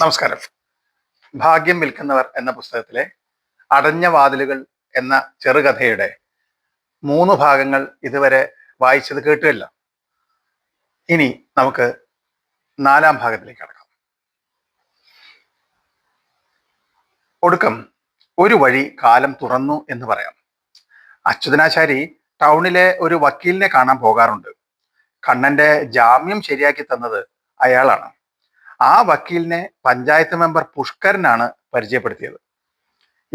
നമസ്കാരം. ഭാഗ്യം വിൽക്കുന്നവർ എന്ന പുസ്തകത്തിലെ അടഞ്ഞ വാതിലുകൾ എന്ന ചെറുകഥയുടെ മൂന്ന് ഭാഗങ്ങൾ ഇതുവരെ വായിച്ചത് കേട്ടില്ല ഇനി നമുക്ക് നാലാം ഭാഗത്തിലേക്ക് കടക്കാം. ഒടുക്കം ഒരു വഴി കാലം തുറന്നു എന്ന് പറയാം. അച്യുതനാചാരി ടൗണിലെ ഒരു വക്കീലിനെ കാണാൻ പോകാറുണ്ട്. കണ്ണന്റെ ജാമ്യം ശരിയാക്കി തന്നത് അയാളാണ്. ആ വക്കീലിനെ പഞ്ചായത്ത് മെമ്പർ പുഷ്കരനാണ് പരിചയപ്പെടുത്തിയത്.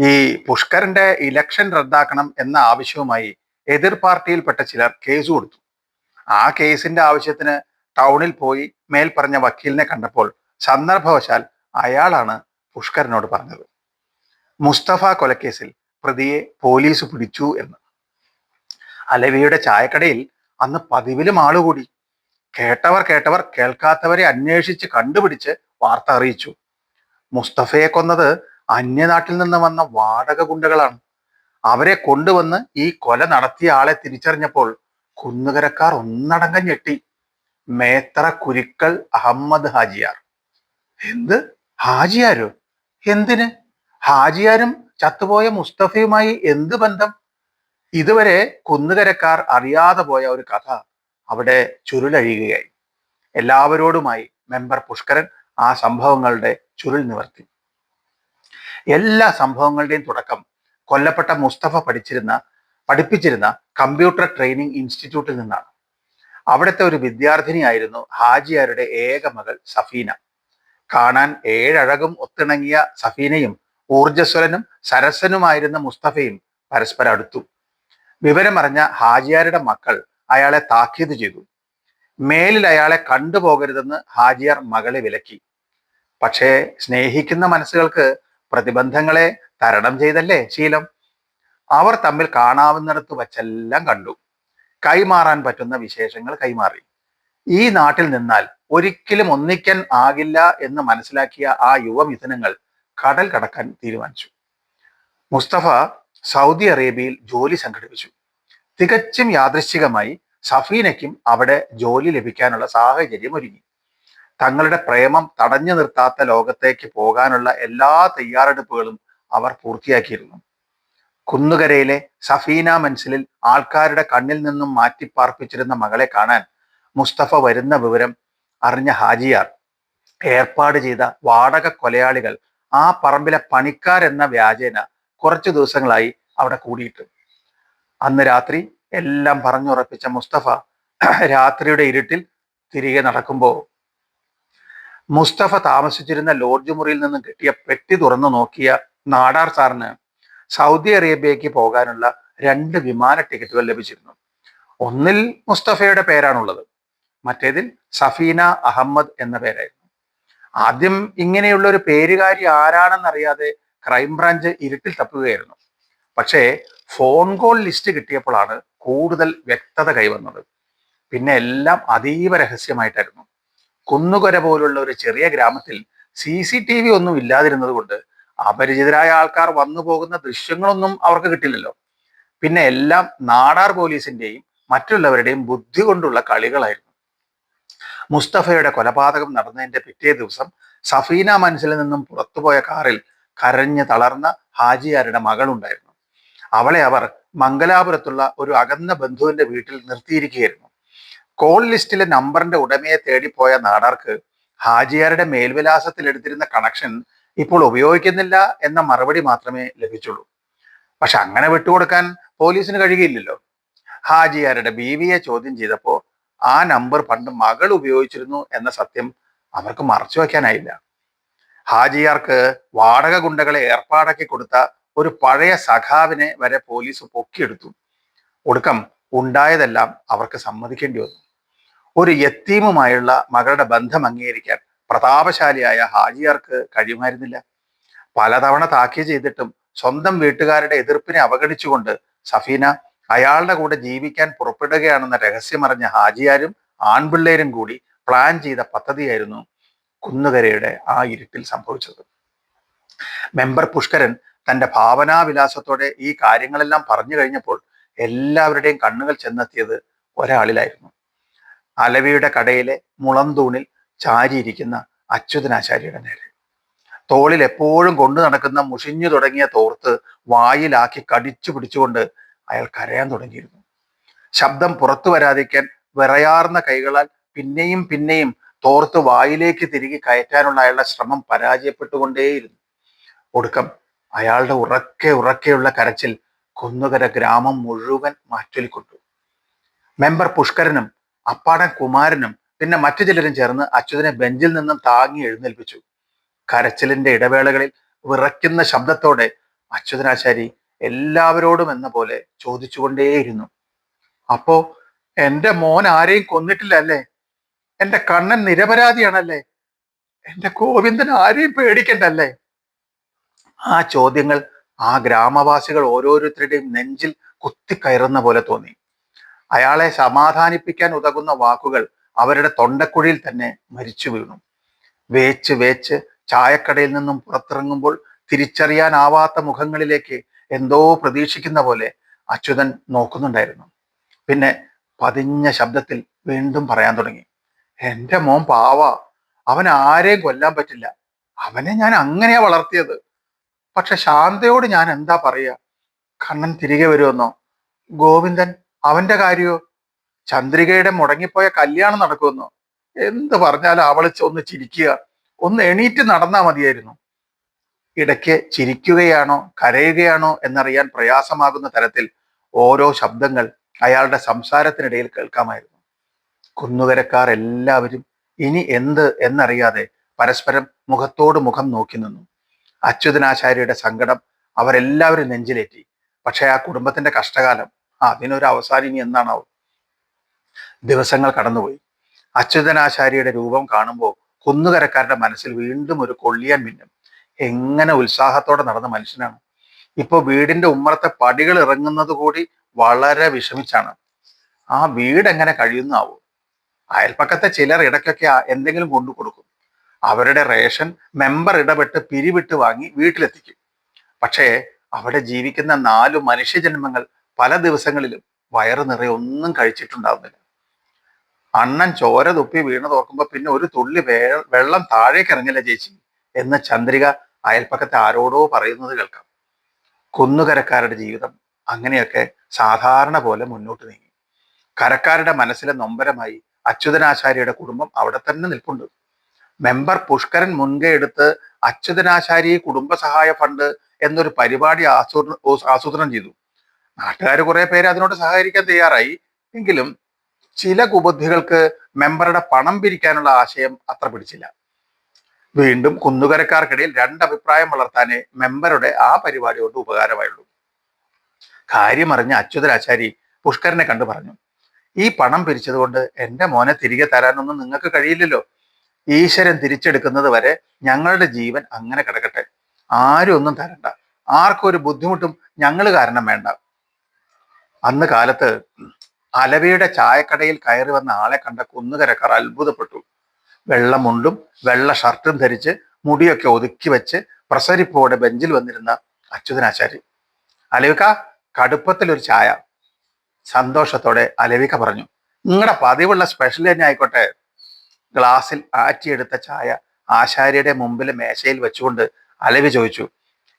ഈ പുഷ്കരന്റെ ഇലക്ഷൻ റദ്ദാക്കണം എന്ന ആവശ്യവുമായി എതിർ പാർട്ടിയിൽപ്പെട്ട ചിലർ കേസ് കൊടുത്തു. ആ കേസിന്റെ ആവശ്യത്തിന് ടൗണിൽ പോയി മേൽ പറഞ്ഞ വക്കീലിനെ കണ്ടപ്പോൾ സന്ദർഭവശാൽ അയാളാണ് പുഷ്കരനോട് പറഞ്ഞത്. മുസ്തഫ കൊലക്കേസിൽ പ്രതിയെ പോലീസ് പിടിച്ചു എന്ന്. അലവിയുടെ ചായക്കടയിൽ അന്ന് പതിവിലും ആളുകൂടി. കേട്ടവർ കേട്ടവർ കേൾക്കാത്തവരെ അന്വേഷിച്ച് കണ്ടുപിടിച്ച് വാർത്ത അറിയിച്ചു. മുസ്തഫയെ കൊന്നത് അന്യനാട്ടിൽ നിന്ന് വന്ന വാടക ഗുണ്ടകളാണ്. അവരെ കൊണ്ടുവന്ന് ഈ കൊല നടത്തിയ ആളെ തിരിച്ചറിഞ്ഞപ്പോൾ കുന്നുകരക്കാർ ഒന്നടങ്കം ഞെട്ടി. മേത്ര കുരിക്കൽ അഹമ്മദ് ഹാജിയാർ. എന്ത്? ഹാജിയാരോ? എന്തിന്? ഹാജിയാരും ചത്തുപോയ മുസ്തഫയുമായി എന്ത് ബന്ധം? ഇതുവരെ കുന്നുകരക്കാർ അറിയാതെ പോയ ഒരു കഥ അവിടെ ചുരുളഴിയുകയായി. എല്ലാവരോടുമായി മെമ്പർ പുഷ്കരൻ ആ സംഭവങ്ങളുടെ ചുരുൾ നിവർത്തി. എല്ലാ സംഭവങ്ങളുടെയും തുടക്കം കൊല്ലപ്പെട്ട മുസ്തഫ പഠിച്ചിരുന്ന പഠിപ്പിച്ചിരുന്ന കമ്പ്യൂട്ടർ ട്രെയിനിങ് ഇൻസ്റ്റിറ്റ്യൂട്ടിൽ നിന്നാണ്. അവിടുത്തെ ഒരു വിദ്യാർത്ഥിനിയായിരുന്നു ഹാജിയാരുടെ ഏക മകൾ സഫീന. കാണാൻ ഏഴഴകും ഒത്തിണങ്ങിയ സഫീനയും ഊർജസ്വലനും സരസനുമായിരുന്ന മുസ്തഫയും പരസ്പരം അടുത്തു. വിവരമറിഞ്ഞ ഹാജിയാരുടെ മക്കൾ അയാളെ താക്കീത് ചെയ്തു. മേലിൽ അയാളെ കണ്ടുപോകരുതെന്ന് ഹാജിയർ മകളെ വിലക്കി. പക്ഷേ സ്നേഹിക്കുന്ന മനസ്സുകൾക്ക് പ്രതിബന്ധങ്ങളെ തരണം ചെയ്തല്ലേ ശീലം? അവർ തമ്മിൽ കാണാവുന്നിടത്ത് വച്ചെല്ലാം കണ്ടു. കൈമാറാൻ പറ്റുന്ന വിശേഷങ്ങൾ കൈമാറി. ഈ നാട്ടിൽ നിന്നാൽ ഒരിക്കലും ഒന്നിക്കാൻ ആകില്ല എന്ന് മനസ്സിലാക്കിയ ആ യുവമിഥുനങ്ങൾ കടൽ കടക്കാൻ തീരുമാനിച്ചു. മുസ്തഫ സൗദി അറേബ്യയിൽ ജോലി സംഘടിപ്പിച്ചു. തികച്ചും യാദൃശ്ചികമായി സഫീനയ്ക്കും അവിടെ ജോലി ലഭിക്കാനുള്ള സാഹചര്യം ഒരുങ്ങി. തങ്ങളുടെ പ്രേമം തടഞ്ഞു നിർത്താത്ത ലോകത്തേക്ക് പോകാനുള്ള എല്ലാ തയ്യാറെടുപ്പുകളും അവർ പൂർത്തിയാക്കിയിരുന്നു. കുന്നുകരയിലെ സഫീന മൻസിലിൽ ആൾക്കാരുടെ കണ്ണിൽ നിന്നും മാറ്റിപ്പാർപ്പിച്ചിരുന്ന മകളെ കാണാൻ മുസ്തഫ വരുന്ന വിവരം അറിഞ്ഞ ഹാജിയാർ ഏർപ്പാട് ചെയ്ത വാടക കൊലയാളികൾ ആ പറമ്പിലെ പണിക്കാരെന്ന വ്യാജേന കുറച്ചു ദിവസങ്ങളായി അവിടെ കൂടിയിട്ടു. അന്ന് രാത്രി എല്ലാം പറഞ്ഞുറപ്പിച്ച മുസ്തഫ രാത്രിയുടെ ഇരുട്ടിൽ തിരികെ നടക്കുമ്പോൾ മുസ്തഫ താമസിച്ചിരുന്ന ലോഡ്ജ് മുറിയിൽ നിന്നും കിട്ടിയ പെട്ടി തുറന്നു നോക്കിയ നാടാർ സാറിന് സൗദി അറേബ്യയ്ക്ക് പോകാനുള്ള രണ്ട് വിമാന ടിക്കറ്റുകൾ ലഭിച്ചിരുന്നു. ഒന്നിൽ മുസ്തഫയുടെ പേരാണുള്ളത് മറ്റേതിൽ സഫീന അഹമ്മദ് എന്ന പേരായിരുന്നു. ആദ്യം ഇങ്ങനെയുള്ള ഒരു പേരുകാരി ആരാണെന്നറിയാതെ ക്രൈംബ്രാഞ്ച് ഇരുട്ടിൽ തപ്പുകയായിരുന്നു. പക്ഷേ ഫോൺ കോൾ ലിസ്റ്റ് കിട്ടിയപ്പോഴാണ് കൂടുതൽ വ്യക്തത കൈവന്നത്. പിന്നെ എല്ലാം അതീവ രഹസ്യമായിട്ടായിരുന്നു. കുന്നുകൊര പോലുള്ള ഒരു ചെറിയ ഗ്രാമത്തിൽ സി സി ടി വി ഒന്നും ഇല്ലാതിരുന്നത് കൊണ്ട് അപരിചിതരായ ആൾക്കാർ വന്നു പോകുന്ന ദൃശ്യങ്ങളൊന്നും അവർക്ക് കിട്ടില്ലല്ലോ. പിന്നെ എല്ലാം നാടാർ പോലീസിന്റെയും മറ്റുള്ളവരുടെയും ബുദ്ധി കൊണ്ടുള്ള കളികളായിരുന്നു. മുസ്തഫയുടെ കൊലപാതകം നടന്നതിന്റെ പിറ്റേ ദിവസം സഫീന മനസ്സിൽ നിന്നും പുറത്തുപോയ കാറിൽ കരഞ്ഞ് തളർന്ന ഹാജിയാരുടെ മകളുണ്ടായിരുന്നു. അവളെ അവർ മംഗലാപുരത്തുള്ള ഒരു അകന്ന ബന്ധുവിന്റെ വീട്ടിൽ നിർത്തിയിരിക്കുകയായിരുന്നു. കോൾ ലിസ്റ്റിലെ നമ്പറിന്റെ ഉടമയെ തേടിപ്പോയ നാടാർക്ക് ഹാജിയാരുടെ മേൽവിലാസത്തിൽ എടുത്തിരുന്ന കണക്ഷൻ ഇപ്പോൾ ഉപയോഗിക്കുന്നില്ല എന്ന മറുപടി മാത്രമേ ലഭിച്ചുള്ളൂ. പക്ഷെ അങ്ങനെ വിട്ടുകൊടുക്കാൻ പോലീസിന് കഴിയില്ലല്ലോ ഹാജിയാരുടെ ബീവിയെ ചോദ്യം ചെയ്തപ്പോൾ ആ നമ്പർ പണ്ട് മകൾ ഉപയോഗിച്ചിരുന്നു എന്ന സത്യം അവർക്ക് മറച്ചു വയ്ക്കാനായില്ല. ഹാജിയാർക്ക് വാടക ഗുണ്ടകളെ ഏർപ്പാടാക്കി കൊടുത്ത ഒരു പഴയ സഖാവിനെ വരെ പോലീസ് പൊക്കിയെടുത്തു. ഒടുക്കം ഉണ്ടായതെല്ലാം അവർക്ക് സമ്മതിക്കേണ്ടി വന്നു. ഒരു യത്തീമുമായുള്ള മകളുടെ ബന്ധം അംഗീകരിക്കാൻ പ്രതാപശാലിയായ ഹാജിയാർക്ക് കഴിയുമായിരുന്നില്ല. പലതവണ താക്കീ ചെയ്തിട്ടും സ്വന്തം വീട്ടുകാരുടെ എതിർപ്പിനെ അവഗണിച്ചുകൊണ്ട് സഫീന അയാളുടെ കൂടെ ജീവിക്കാൻ പുറപ്പെടുകയാണെന്ന രഹസ്യമറിഞ്ഞ ഹാജിയാരും ആൺപിള്ളേരും കൂടി പ്ലാൻ ചെയ്ത പദ്ധതിയായിരുന്നു കുന്നുകരയുടെ ആ ഇരുട്ടിൽ സംഭവിച്ചത്. മെമ്പർ പുഷ്കരൻ തന്റെ ഭാവനാവിലാസത്തോടെ ഈ കാര്യങ്ങളെല്ലാം പറഞ്ഞു കഴിഞ്ഞപ്പോൾ എല്ലാവരുടെയും കണ്ണുകൾ ചെന്നെത്തിയത് ഒരാളിലായിരുന്നു. അലവിയുടെ കടയിലെ മുളന്തൂണിൽ ചാരിയിരിക്കുന്ന അച്യുതനാചാര്യയുടെ നേരെ. തോളിൽ എപ്പോഴും കൊണ്ടു നടക്കുന്ന മുഷിഞ്ഞു തുടങ്ങിയ തോർത്ത് വായിലാക്കി കടിച്ചു പിടിച്ചുകൊണ്ട് അയാൾ കരയാൻ തുടങ്ങിയിരുന്നു. ശബ്ദം പുറത്തു വരാതിരിക്കാൻ വിറയാർന്ന കൈകളാൽ പിന്നെയും പിന്നെയും തോർത്ത് വായിലേക്ക് തിരികെ കയറ്റാനുള്ള അയാളുടെ ശ്രമം പരാജയപ്പെട്ടുകൊണ്ടേയിരുന്നു. ഒടുക്കം അയാളുടെ ഉറക്കെ ഉറക്കെയുള്ള കരച്ചിൽ കുന്നുകര ഗ്രാമം മുഴുവൻ മാറ്റൊലിക്കൊണ്ടു മെമ്പർ പുഷ്കരനും അപ്പാടൻ കുമാരനും പിന്നെ മറ്റു ചിലരും ചേർന്ന് അച്യുതനെ ബെഞ്ചിൽ നിന്നും താങ്ങി എഴുന്നേൽപ്പിച്ചു. കരച്ചിലിന്റെ ഇടവേളകളിൽ വിറയ്ക്കുന്ന ശബ്ദത്തോടെ അച്യുതനാശാരി എല്ലാവരോടും എന്ന പോലെ ചോദിച്ചുകൊണ്ടേയിരുന്നു. അപ്പോ എന്റെ മോൻ ആരെയും കൊന്നിട്ടില്ല അല്ലേ എന്റെ കണ്ണൻ നിരപരാധിയാണല്ലേ? എന്റെ ഗോവിന്ദൻ ആരെയും പേടിക്കണ്ടല്ലേ? ആ ചോദ്യങ്ങൾ ആ ഗ്രാമവാസികൾ ഓരോരുത്തരുടെയും നെഞ്ചിൽ കുത്തിക്കയറുന്ന പോലെ തോന്നി. അയാളെ സമാധാനിപ്പിക്കാൻ ഉതകുന്ന വാക്കുകൾ അവരുടെ തൊണ്ടക്കുഴിയിൽ തന്നെ മരിച്ചു വീണു. വേച്ച് വേച്ച് ചായക്കടയിൽ നിന്നും പുറത്തിറങ്ങുമ്പോൾ തിരിച്ചറിയാനാവാത്ത മുഖങ്ങളിലേക്ക് എന്തോ പ്രതീക്ഷിക്കുന്ന പോലെ അച്യുതൻ നോക്കുന്നുണ്ടായിരുന്നു. പിന്നെ പതിഞ്ഞ ശബ്ദത്തിൽ വീണ്ടും പറയാൻ തുടങ്ങി. എന്റെ മോൻ പാവ. അവൻ ആരെയും കൊല്ലാൻ പറ്റില്ല. അവനെ ഞാൻ അങ്ങനെയാ വളർത്തിയത്. പക്ഷെ ശാന്തയോട് ഞാൻ എന്താ പറയുക കണ്ണൻ തിരികെ വരുമെന്നോ? ഗോവിന്ദൻ അവന്റെ കാര്യോ? ചന്ദ്രികയുടെ മുടങ്ങിപ്പോയ കല്യാണം നടക്കുമെന്നോ? എന്ത് പറഞ്ഞാലും അവൾ ഒന്ന് ചിരിക്കുക. ഒന്ന് എണീറ്റ് നടന്നാ മതിയായിരുന്നു. ഇടയ്ക്ക് ചിരിക്കുകയാണോ കരയുകയാണോ എന്നറിയാൻ പ്രയാസമാകുന്ന തരത്തിൽ ഓരോ ശബ്ദങ്ങൾ അയാളുടെ സംസാരത്തിനിടയിൽ കേൾക്കാമായിരുന്നു. കുന്നുകരക്കാർ എല്ലാവരും ഇനി എന്ത് എന്നറിയാതെ പരസ്പരം മുഖത്തോട് മുഖം നോക്കി നിന്നു. അച്യുതനാചാര്യയുടെ സങ്കടം അവരെല്ലാവരും നെഞ്ചിലേറ്റി. പക്ഷെ ആ കുടുംബത്തിന്റെ കഷ്ടകാലം ആ അതിനൊരു അവസാനം ഇനി എന്താണാവും? ദിവസങ്ങൾ കടന്നുപോയി. അച്യുതനാചാര്യയുടെ രൂപം കാണുമ്പോൾ കുന്നുകരക്കാരുടെ മനസ്സിൽ വീണ്ടും ഒരു കൊള്ളിയാൻ മിന്നും. എങ്ങനെ ഉത്സാഹത്തോടെ നടന്ന മനുഷ്യനാണ്. ഇപ്പൊ വീടിന്റെ ഉമ്മറത്തെ പടികൾ ഇറങ്ങുന്നത് കൂടി വളരെ വിഷമിച്ചാണ്. ആ വീട് എങ്ങനെ കഴിയുന്നാവോ? അയൽപ്പക്കത്തെ ചിലർ ഇടയ്ക്കൊക്കെ എന്തെങ്കിലും കൊണ്ടു കൊടുക്കും അവരുടെ റേഷൻ മെമ്പർ ഇടപെട്ട് പിരിവിട്ട് വാങ്ങി വീട്ടിലെത്തിക്കും. പക്ഷേ അവിടെ ജീവിക്കുന്ന നാലു മനുഷ്യജന്മങ്ങൾ പല ദിവസങ്ങളിലും വയറു നിറയെ ഒന്നും കഴിച്ചിട്ടുണ്ടാവുന്നില്ല. അണ്ണൻ ചോര തുപ്പി വീണത് ഓർക്കുമ്പോ പിന്നെ ഒരു തുള്ളി വെള്ളം താഴേക്ക് ഇറങ്ങില്ല ചേച്ചി എന്ന് ചന്ദ്രിക അയൽപ്പക്കത്തെ ആരോടോ പറയുന്നത് കേൾക്കാം. കുന്നുകരക്കാരുടെ ജീവിതം അങ്ങനെയൊക്കെ സാധാരണ പോലെ മുന്നോട്ട് നീങ്ങി. കരക്കാരുടെ മനസ്സിലെ നൊമ്പരമായി അച്യുതനാചാര്യയുടെ കുടുംബം അവിടെ തന്നെ നിൽപ്പുണ്ട്. മെമ്പർ പുഷ്കരൻ മുൻകൈ എടുത്ത് അച്യുതനാചാരി കുടുംബസഹായ ഫണ്ട് എന്നൊരു പരിപാടി ആസൂത്രണം ചെയ്തു. നാട്ടുകാർ കുറെ പേര് അതിനോട് സഹകരിക്കാൻ തയ്യാറായി. എങ്കിലും ചില കുബുദ്ധികൾക്ക് മെമ്പറുടെ പണം പിരിക്കാനുള്ള ആശയം അത്ര പിടിച്ചില്ല. വീണ്ടും കുന്നുകരക്കാർക്കിടയിൽ രണ്ടഭിപ്രായം വളർത്താനേ മെമ്പറുടെ ആ പരിപാടി കൊണ്ട് ഉപകാരമായുള്ളൂ. കാര്യമറിഞ്ഞ അച്യുതരാചാരി പുഷ്കരനെ കണ്ടു പറഞ്ഞു. ഈ പണം പിരിച്ചതുകൊണ്ട് എന്റെ മോനെ തിരികെ തരാനൊന്നും നിങ്ങൾക്ക് കഴിയില്ലല്ലോ. ഈശ്വരൻ തിരിച്ചെടുക്കുന്നത് വരെ ഞങ്ങളുടെ ജീവൻ അങ്ങനെ കിടക്കട്ടെ. ആരും ഒന്നും തരണ്ട. ആർക്കും ഒരു ബുദ്ധിമുട്ടും ഞങ്ങൾ കാരണം വേണ്ട. അന്ന് കാലത്ത് അലവിയുടെ ചായക്കടയിൽ കയറി വന്ന ആളെ കണ്ട കുന്നുകരക്കാർ അത്ഭുതപ്പെട്ടു. വെള്ളമുണ്ടും വെള്ള ഷർട്ടും ധരിച്ച് മുടിയൊക്കെ ഒതുക്കി വെച്ച് പ്രസരിപ്പോടെ ബെഞ്ചിൽ വന്നിരുന്ന അച്യുതനാചാരി അലവിക കടുപ്പത്തിലൊരു ചായ. സന്തോഷത്തോടെ അലവിക പറഞ്ഞു നിങ്ങളുടെ പതിവുള്ള സ്പെഷ്യൽ തന്നെ ആയിക്കോട്ടെ. ഗ്ലാസ്സിൽ ആറ്റിയെടുത്ത ചായ ആശാരിയുടെ മുമ്പിൽ മേശയിൽ വെച്ചുകൊണ്ട് അലവി ചോദിച്ചു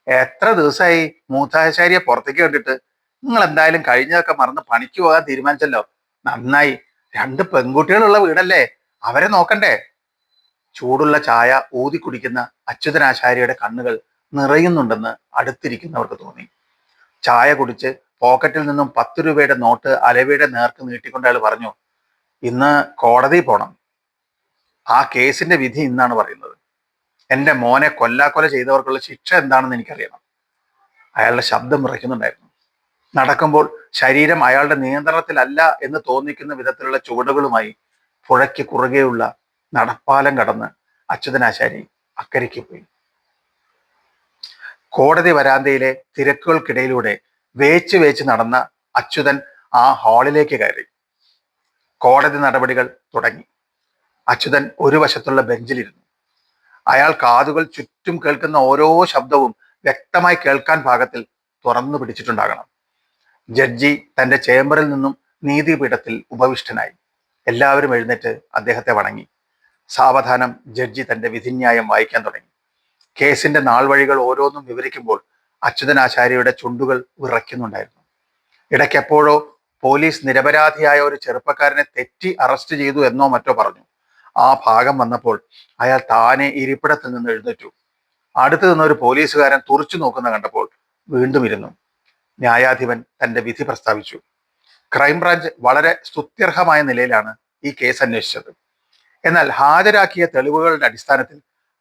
എത്ര ദിവസമായി മൂത്താശാരിയെ പുറത്തേക്ക് കണ്ടിട്ട്? നിങ്ങൾ എന്തായാലും കഴിഞ്ഞതൊക്കെ മറന്ന് പണിക്ക് പോകാൻ തീരുമാനിച്ചല്ലോ. നന്നായി. രണ്ട് പെൺകുട്ടികളുള്ള വീടല്ലേ? അവരെ നോക്കണ്ടേ? ചൂടുള്ള ചായ ഊതി കുടിക്കുന്ന അച്യുതനാശാരിയുടെ കണ്ണുകൾ നിറയുന്നുണ്ടെന്ന് അടുത്തിരിക്കുന്നവർക്ക് തോന്നി. ചായ കുടിച്ച് പോക്കറ്റിൽ നിന്നും പത്ത് രൂപയുടെ നോട്ട് അലവിയുടെ നേർക്ക് നീട്ടിക്കൊണ്ട് അയാൾ പറഞ്ഞു ഇന്ന് കോടതി പോണം. ആ കേസിന്റെ വിധി ഇന്നാണ് പറയുന്നത്. എന്റെ മോനെ കൊല്ലാക്കൊല ചെയ്തവർക്കുള്ള ശിക്ഷ എന്താണെന്ന് എനിക്കറിയണം. അയാളുടെ ശബ്ദം മുറയ്ക്കുന്നുണ്ടായിരുന്നു നടക്കുമ്പോൾ ശരീരം അയാളുടെ നിയന്ത്രണത്തിലല്ല എന്ന് തോന്നിക്കുന്ന വിധത്തിലുള്ള ചുവടുകളുമായി പുഴയ്ക്ക് കുറുകെയുള്ള നടപ്പാലം കടന്ന് അച്യുതനാശാരി അക്കരയ്ക്ക് പോയി കോടതി വരാന്തയിലെ തിരക്കുകൾക്കിടയിലൂടെ വേച്ച് വേച്ച് നടന്ന അച്യുതൻ ആ ഹാളിലേക്ക് കയറി. കോടതി നടപടികൾ തുടങ്ങി. അച്യുതൻ ഒരു വശത്തുള്ള ബെഞ്ചിലിരുന്നു. അയാൾ കാതുകൾ ചുറ്റും കേൾക്കുന്ന ഓരോ ശബ്ദവും വ്യക്തമായി കേൾക്കാൻ പാകത്തിൽ തുറന്നു പിടിച്ചിട്ടുണ്ടാകണം. ജഡ്ജി തന്റെ ചേംബറിൽ നിന്നും നീതിപീഠത്തിൽ ഉപവിഷ്ടനായി. എല്ലാവരും എഴുന്നേറ്റ് അദ്ദേഹത്തെ വണങ്ങി. സാവധാനം ജഡ്ജി തന്റെ വിധിന്യായം വായിക്കാൻ തുടങ്ങി. കേസിന്റെ നാൾവഴികൾ ഓരോന്നും വിവരിക്കുമ്പോൾ അച്യുതനാചാര്യയുടെ ചുണ്ടുകൾ വിറയ്ക്കുന്നുണ്ടായിരുന്നു ഇടയ്ക്കെപ്പോഴോ പോലീസ് നിരപരാധിയായ ഒരു ചെറുപ്പക്കാരനെ തെറ്റി അറസ്റ്റ് ചെയ്തു എന്നോ മറ്റോ പറഞ്ഞു. ആ ഭാഗം വന്നപ്പോൾ അയാൾ താനെ ഇരിപ്പിടത്തിൽ നിന്ന് എഴുന്നേറ്റു. അടുത്തു നിന്ന് ഒരു പോലീസുകാരൻ തുറച്ചു നോക്കുന്ന കണ്ടപ്പോൾ വീണ്ടും ഇരുന്നു. ന്യായാധിപൻ തന്റെ വിധി പ്രസ്താവിച്ചു. ക്രൈംബ്രാഞ്ച് വളരെ സ്തുത്യർഹമായ നിലയിലാണ് ഈ കേസ് അന്വേഷിച്ചത്. എന്നാൽ ഹാജരാക്കിയ തെളിവുകളുടെ അടിസ്ഥാനത്തിൽ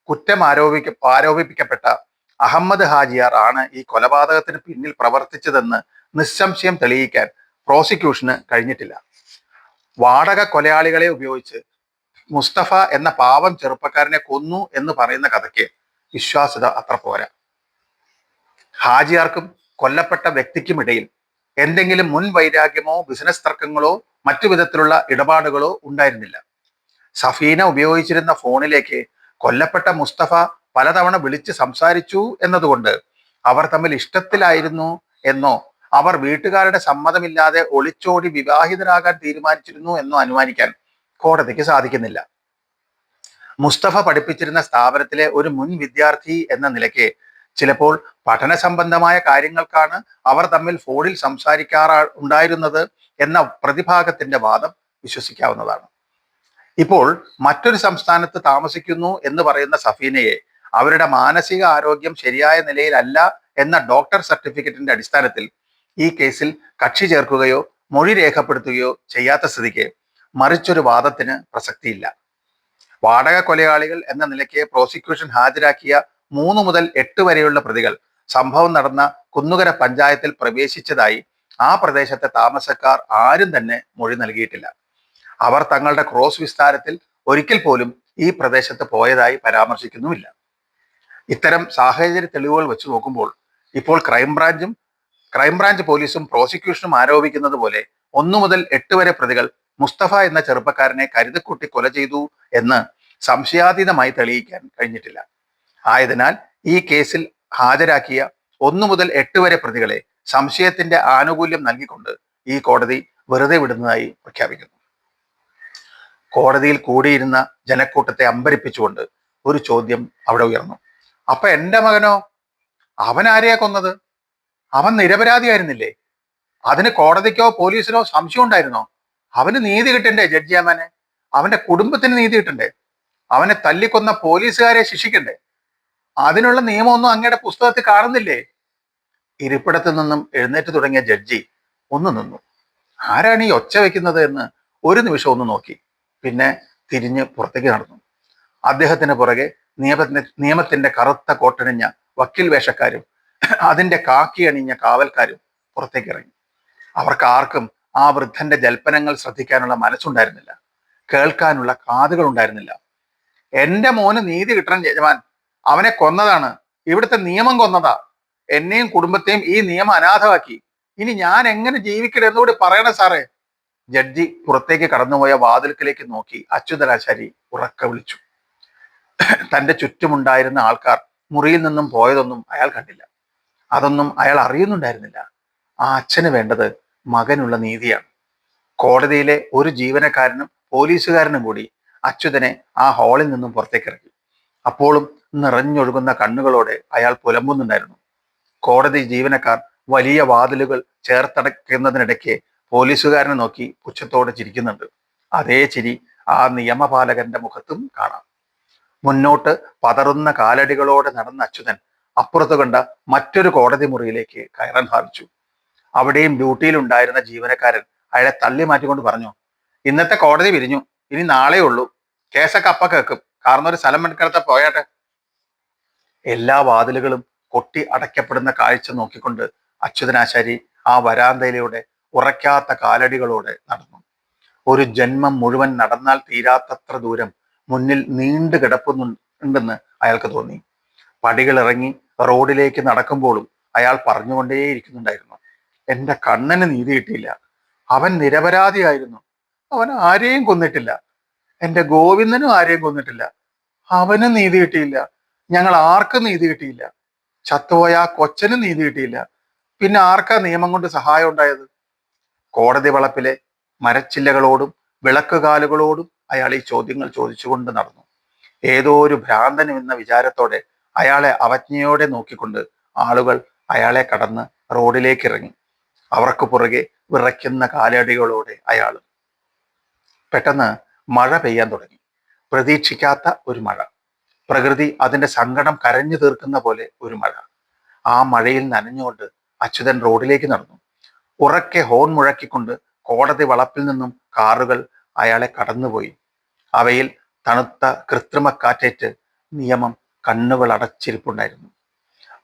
കുറ്റം ആരോപിക്ക ആരോപിപ്പിക്കപ്പെട്ട അഹമ്മദ് ഹാജിയാർ ആണ് ഈ കൊലപാതകത്തിന് പിന്നിൽ പ്രവർത്തിച്ചതെന്ന് നിസ്സംശയം തെളിയിക്കാൻ പ്രോസിക്യൂഷന് കഴിഞ്ഞിട്ടില്ല. വാടക കൊലയാളികളെ ഉപയോഗിച്ച് മുസ്തഫ എന്ന പാവം ചെറുപ്പക്കാരനെ കൊന്നു എന്ന് പറയുന്ന കഥയ്ക്ക് വിശ്വാസ്യത അത്ര പോരാ. ഹാജിയാർക്കും കൊല്ലപ്പെട്ട വ്യക്തിക്കുമിടയിൽ എന്തെങ്കിലും മുൻ വൈരാഗ്യമോ ബിസിനസ് തർക്കങ്ങളോ മറ്റു വിധത്തിലുള്ള ഇടപാടുകളോ ഉണ്ടായിരുന്നില്ല. സഫീന ഉപയോഗിച്ചിരുന്ന ഫോണിലേക്ക് കൊല്ലപ്പെട്ട മുസ്തഫ പലതവണ വിളിച്ച് സംസാരിച്ചു എന്നതുകൊണ്ട് അവർ തമ്മിൽ ഇഷ്ടത്തിലായിരുന്നു എന്നോ അവർ വീട്ടുകാരുടെ സമ്മതമില്ലാതെ ഒളിച്ചോടി വിവാഹിതരാകാൻ തീരുമാനിച്ചിരുന്നു എന്നോ അനുമാനിക്കാൻ കോടതിക്ക് സാധിക്കുന്നില്ല. മുസ്തഫ പഠിപ്പിച്ചിരുന്ന സ്ഥാപനത്തിലെ ഒരു മുൻ വിദ്യാർത്ഥി എന്ന നിലയ്ക്ക് ചിലപ്പോൾ പഠന സംബന്ധമായ കാര്യങ്ങൾക്കാണ് അവർ തമ്മിൽ ഫോണിൽ സംസാരിക്കാറ ഉണ്ടായിരുന്നത് എന്ന പ്രതിഭാഗത്തിന്റെ വാദം വിശ്വസിക്കാവുന്നതാണ്. ഇപ്പോൾ മറ്റൊരു സംസ്ഥാനത്ത് താമസിക്കുന്നു എന്ന് പറയുന്ന സഫീനയെ അവരുടെ മാനസിക ആരോഗ്യം ശരിയായ നിലയിലല്ല എന്ന ഡോക്ടർ സർട്ടിഫിക്കറ്റിന്റെ അടിസ്ഥാനത്തിൽ ഈ കേസിൽ കക്ഷി ചേർക്കുകയോ മൊഴി രേഖപ്പെടുത്തുകയോ ചെയ്യാത്ത സ്ഥിതിക്ക് മറിച്ചൊരു വാദത്തിന് പ്രസക്തിയില്ല. വാടക കൊലയാളികൾ എന്ന നിലയ്ക്ക് പ്രോസിക്യൂഷൻ ഹാജരാക്കിയ മൂന്ന് മുതൽ എട്ട് വരെയുള്ള പ്രതികൾ സംഭവം നടന്ന കുന്നുകര പഞ്ചായത്തിൽ പ്രവേശിച്ചതായി ആ പ്രദേശത്തെ താമസക്കാർ ആരും തന്നെ മൊഴി നൽകിയിട്ടില്ല. അവർ തങ്ങളുടെ ക്രോസ് വിസ്താരത്തിൽ ഒരിക്കൽ പോലും ഈ പ്രദേശത്ത് പോയതായി പരാമർശിക്കുന്നുമില്ല. ഇത്തരം സാഹചര്യ തെളിവുകൾ വെച്ച് നോക്കുമ്പോൾ ഇപ്പോൾ ക്രൈംബ്രാഞ്ചും ക്രൈംബ്രാഞ്ച് പോലീസും പ്രോസിക്യൂഷനും ആരോപിക്കുന്നത് പോലെ ഒന്നു മുതൽ എട്ട് വരെ പ്രതികൾ മുസ്തഫ എന്ന ചെറുപ്പക്കാരനെ കരുതക്കുട്ടി കൊല ചെയ്തു എന്ന് സംശയാതീതമായി തെളിയിക്കാൻ കഴിഞ്ഞിട്ടില്ല. ആയതിനാൽ ഈ കേസിൽ ഹാജരാക്കിയ ഒന്നു മുതൽ എട്ട് വരെ പ്രതികളെ സംശയത്തിന്റെ ആനുകൂല്യം നൽകിക്കൊണ്ട് ഈ കോടതി വെറുതെ വിടുന്നതായി പ്രഖ്യാപിക്കുന്നു. കോടതിയിൽ കൂടിയിരുന്ന ജനക്കൂട്ടത്തെ അമ്പരിപ്പിച്ചുകൊണ്ട് ഒരു ചോദ്യം അവിടെ ഉയർന്നു. അപ്പൊ എന്റെ മകനോ? അവൻ ആരെയാ കൊന്നത്? അവൻ നിരപരാധിയായിരുന്നില്ലേ? അതിന് കോടതിക്കോ പോലീസിനോ സംശയം ഉണ്ടായിരുന്നോ അവന് നീതി കിട്ടണ്ടേ ജഡ്ജി അമ്മനെ? അവന്റെ കുടുംബത്തിന് നീതി കിട്ടണ്ടേ? അവനെ തല്ലിക്കൊന്ന പോലീസുകാരെ ശിക്ഷിക്കണ്ടേ? അതിനുള്ള നിയമമൊന്നും അങ്ങയുടെ പുസ്തകത്തിൽ കാണുന്നില്ലേ? ഇരിപ്പിടത്തിൽ നിന്നും എഴുന്നേറ്റ് തുടങ്ങിയ ജഡ്ജി ഒന്ന് നിന്നു. ആരാണ് ഈ ഒച്ച വെക്കുന്നത് എന്ന് ഒരു നിമിഷം ഒന്ന് നോക്കി. പിന്നെ തിരിഞ്ഞ് പുറത്തേക്ക് നടന്നു. അദ്ദേഹത്തിന് പുറകെ നിയമത്തിന്റെ നിയമത്തിന്റെ കറുത്ത കോട്ടണിഞ്ഞ വക്കീൽ വേഷക്കാരും അതിന്റെ കാക്കി അണിഞ്ഞ കാവൽക്കാരും പുറത്തേക്ക് ഇറങ്ങി. അവർക്ക് ആർക്കും ആ വൃദ്ധന്റെ ജൽപ്പനങ്ങൾ ശ്രദ്ധിക്കാനുള്ള മനസ്സുണ്ടായിരുന്നില്ല. കേൾക്കാനുള്ള കാതുകൾ ഉണ്ടായിരുന്നില്ല എന്റെ മോന് നീതി കിട്ടണം യജമാൻ. അവനെ കൊന്നതാണ്. ഇവിടുത്തെ നിയമം കൊന്നതാ. എന്നെയും കുടുംബത്തെയും ഈ നിയമം അനാഥമാക്കി. ഇനി ഞാൻ എങ്ങനെ ജീവിക്കണം എന്നുകൂടി പറയണേ സാറേ. ജഡ്ജി പുറത്തേക്ക് കടന്നുപോയ വാതിൽക്കിലേക്ക് നോക്കി അച്യുതരാചാരി ഉറക്ക വിളിച്ചു. തന്റെ ചുറ്റുമുണ്ടായിരുന്ന ആൾക്കാർ മുറിയിൽ നിന്നും പോയതൊന്നും അയാൾ കണ്ടില്ല. അതൊന്നും അയാൾ അറിയുന്നുണ്ടായിരുന്നില്ല. ആ അച്ഛന് വേണ്ടത് മകനുള്ള നീതിയാണ്. കോടതിയിലെ ഒരു ജീവനക്കാരനും പോലീസുകാരനും കൂടി അച്യുതനെ ആ ഹാളിൽ നിന്നും പുറത്തേക്ക് ഇറക്കി അപ്പോഴും നിറഞ്ഞൊഴുകുന്ന കണ്ണുകളോടെ അയാൾ പുലമ്പുന്നുണ്ടായിരുന്നു. കോടതി ജീവനക്കാർ വലിയ വാതിലുകൾ ചേർത്തടയ്ക്കുന്നതിനിടയ്ക്ക് പോലീസുകാരനെ നോക്കി പുച്ഛത്തോടെ ചിരിക്കുന്നുണ്ട്. അതേ ചിരി ആ നിയമപാലകന്റെ മുഖത്തും കാണാം. മുന്നോട്ട് പതറുന്ന കാലടികളോടെ നടന്ന അച്യുതൻ അപ്പുറത്ത് കണ്ട മറ്റൊരു കോടതി മുറിയിലേക്ക് കയറാൻ ഭാവിച്ചു. അവിടെയും ഡ്യൂട്ടിയിലുണ്ടായിരുന്ന ജീവനക്കാരൻ അയാളെ തള്ളി മാറ്റിക്കൊണ്ട് പറഞ്ഞു ഇന്നത്തെ കോടതി പിരിഞ്ഞു ഇനി നാളെ ഉള്ളൂ. കേസൊക്കെ അപ്പ കേൾക്കും. കാരണം ഒരു സ്ഥലം മെനക്കെടുത്ത പോയാട്ടെ. എല്ലാ വാതിലുകളും കൊട്ടി അടയ്ക്കപ്പെടുന്ന കാഴ്ച നോക്കിക്കൊണ്ട് അച്യുതനാശാരി ആ വരാന്തയിലൂടെ ഉറയ്ക്കാത്ത കാലടികളോടെ നടന്നു. ഒരു ജന്മം മുഴുവൻ നടന്നാൽ തീരാത്തത്ര ദൂരം മുന്നിൽ നീണ്ടു കിടപ്പുന്നുണ്ടെന്ന് അയാൾക്ക് തോന്നി. പടികൾ ഇറങ്ങി റോഡിലേക്ക് നടക്കുമ്പോഴും അയാൾ പറഞ്ഞുകൊണ്ടേയിരിക്കുന്നുണ്ടായിരുന്നു. എന്റെ കണ്ണന് നീതി കിട്ടിയില്ല. അവൻ നിരപരാധിയായിരുന്നു. അവൻ ആരെയും കൊന്നിട്ടില്ല. എന്റെ ഗോവിന്ദനും ആരെയും കൊന്നിട്ടില്ല. അവന് നീതി കിട്ടിയില്ല. ഞങ്ങൾ ആർക്കും നീതി കിട്ടിയില്ല. ചത്തുപോയ ആ കൊച്ചനും നീതി കിട്ടിയില്ല. പിന്നെ ആർക്കാ നിയമം കൊണ്ട് സഹായം ഉണ്ടായത്? കോടതി വളപ്പിലെ മരച്ചില്ലകളോടും വിളക്കുകാലുകളോടും അയാൾ ഈ ചോദ്യങ്ങൾ ചോദിച്ചുകൊണ്ട് നടന്നു. ഏതോ ഒരു ഭ്രാന്തനും എന്ന വിചാരത്തോടെ അയാളെ അവജ്ഞയോടെ നോക്കിക്കൊണ്ട് ആളുകൾ അയാളെ കടന്ന് റോഡിലേക്ക് ഇറങ്ങി. അവർക്ക് പുറകെ വിറയ്ക്കുന്ന കാലടികളോടെ അയാൾ. പെട്ടെന്ന് മഴ പെയ്യാൻ തുടങ്ങി. പ്രതീക്ഷിക്കാത്ത ഒരു മഴ. പ്രകൃതി അതിന്റെ സങ്കടം കരഞ്ഞു തീർക്കുന്ന പോലെ ഒരു മഴ. ആ മഴയിൽ നനഞ്ഞുകൊണ്ട് അച്യുതൻ റോഡിലേക്ക് നടന്നു. ഉറക്കെ ഹോൺ മുഴക്കിക്കൊണ്ട് കോടതി വളപ്പിൽ നിന്നും കാറുകൾ അയാളെ കടന്നുപോയി. അവയിൽ തണുത്ത കൃത്രിമ കാറ്റേറ്റ് നിയമം കണ്ണുകൾ അടച്ചിരിപ്പുണ്ടായിരുന്നു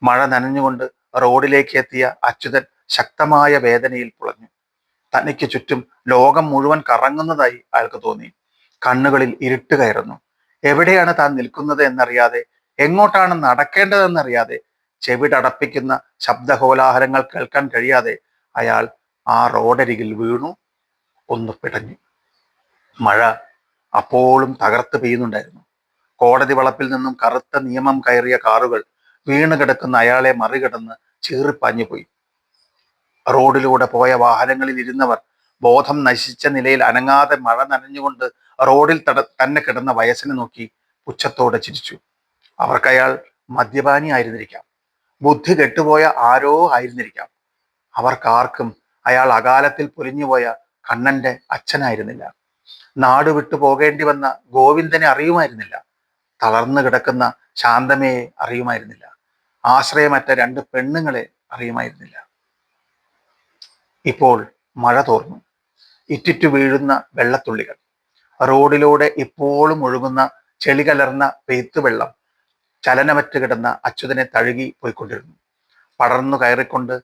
മഴ നനഞ്ഞുകൊണ്ട് റോഡിലേക്ക് എത്തിയ അച്യുതൻ ശക്തമായ വേദനയിൽ പുളഞ്ഞു. തനിക്ക് ചുറ്റും ലോകം മുഴുവൻ കറങ്ങുന്നതായി അയാൾക്ക് തോന്നി. കണ്ണുകളിൽ ഇരുട്ട് കയറുന്നു. എവിടെയാണ് താൻ നിൽക്കുന്നത് എന്നറിയാതെ എങ്ങോട്ടാണ് നടക്കേണ്ടതെന്നറിയാതെ ചെവിടടപ്പിക്കുന്ന ശബ്ദകോലാഹലങ്ങൾ കേൾക്കാൻ കഴിയാതെ അയാൾ ആ റോഡരികിൽ വീണു. ഒന്ന് പിടഞ്ഞു. മഴ അപ്പോഴും തകർത്ത് പെയ്യുന്നുണ്ടായിരുന്നു. കോടതി വളപ്പിൽ നിന്നും കറുത്ത നിയമം കയറിയ കാറുകൾ വീണ് കിടക്കുന്ന അയാളെ മറികടന്ന് ചീറിപ്പാഞ്ഞു പോയി റോഡിലൂടെ പോയ വാഹനങ്ങളിൽ ഇരുന്നവർ ബോധം നശിച്ച നിലയിൽ അനങ്ങാതെ മഴ നനഞ്ഞുകൊണ്ട് റോഡിൽ തട തന്നെ കിടന്ന വയസ്സിനെ നോക്കി പുച്ഛത്തോടെ ചിരിച്ചു. അവർക്കയാൾ മദ്യപാനി ആയിരുന്നിരിക്കാം. ബുദ്ധി കെട്ടുപോയ ആരോ ആയിരുന്നിരിക്കാം. അവർക്കാർക്കും അയാൾ അകാലത്തിൽ പൊലിഞ്ഞുപോയ കണ്ണന്റെ അച്ഛനായിരുന്നില്ല. നാട് വിട്ടു പോകേണ്ടി വന്ന ഗോവിന്ദനെ അറിയുമായിരുന്നില്ല. തളർന്നു കിടക്കുന്ന ശാന്തമയെ അറിയുമായിരുന്നില്ല. ആശ്രയമറ്റ രണ്ട് പെണ്ണുങ്ങളെ അറിയുമായിരുന്നില്ല. ഇപ്പോൾ മഴ തോർന്നു. ഇറ്റിറ്റു വീഴുന്ന വെള്ളത്തുള്ളികൾ. റോഡിലൂടെ ഇപ്പോഴും ഒഴുകുന്ന ചെളി കലർന്ന പെയ്ത്തുവെള്ളം ചലനമറ്റ് കിടന്ന അച്യുതനെ തഴുകി പോയിക്കൊണ്ടിരുന്നു. പടർന്നു കയറിക്കൊണ്ട്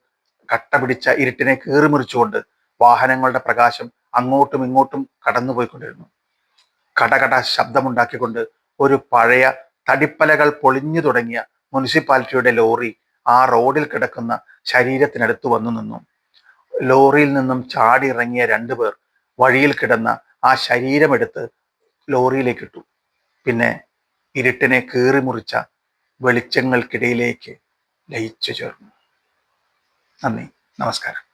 കട്ട പിടിച്ച ഇരുട്ടിനെ കീറിമുറിച്ചുകൊണ്ട് വാഹനങ്ങളുടെ പ്രകാശം അങ്ങോട്ടും ഇങ്ങോട്ടും കടന്നുപോയിക്കൊണ്ടിരുന്നു കടകട ശബ്ദമുണ്ടാക്കിക്കൊണ്ട് ഒരു പഴയ തടിപ്പലകൾ പൊളിഞ്ഞു തുടങ്ങിയ മുനിസിപ്പാലിറ്റിയുടെ ലോറി ആ റോഡിൽ കിടക്കുന്ന ശരീരത്തിനടുത്ത് വന്നു നിന്നു. ലോറിയിൽ നിന്നും ചാടി ഇറങ്ങിയ രണ്ടുപേർ വഴിയിൽ കിടന്ന ആ ശരീരമെടുത്ത് ലോറിയിലേക്ക് ഇട്ടു പിന്നെ ഇരുട്ടിനെ കീറി മുറിച്ച വെളിച്ചങ്ങൾക്കിടയിലേക്ക് ലയിച്ചു ചേർന്നു. നന്ദി. നമസ്കാരം.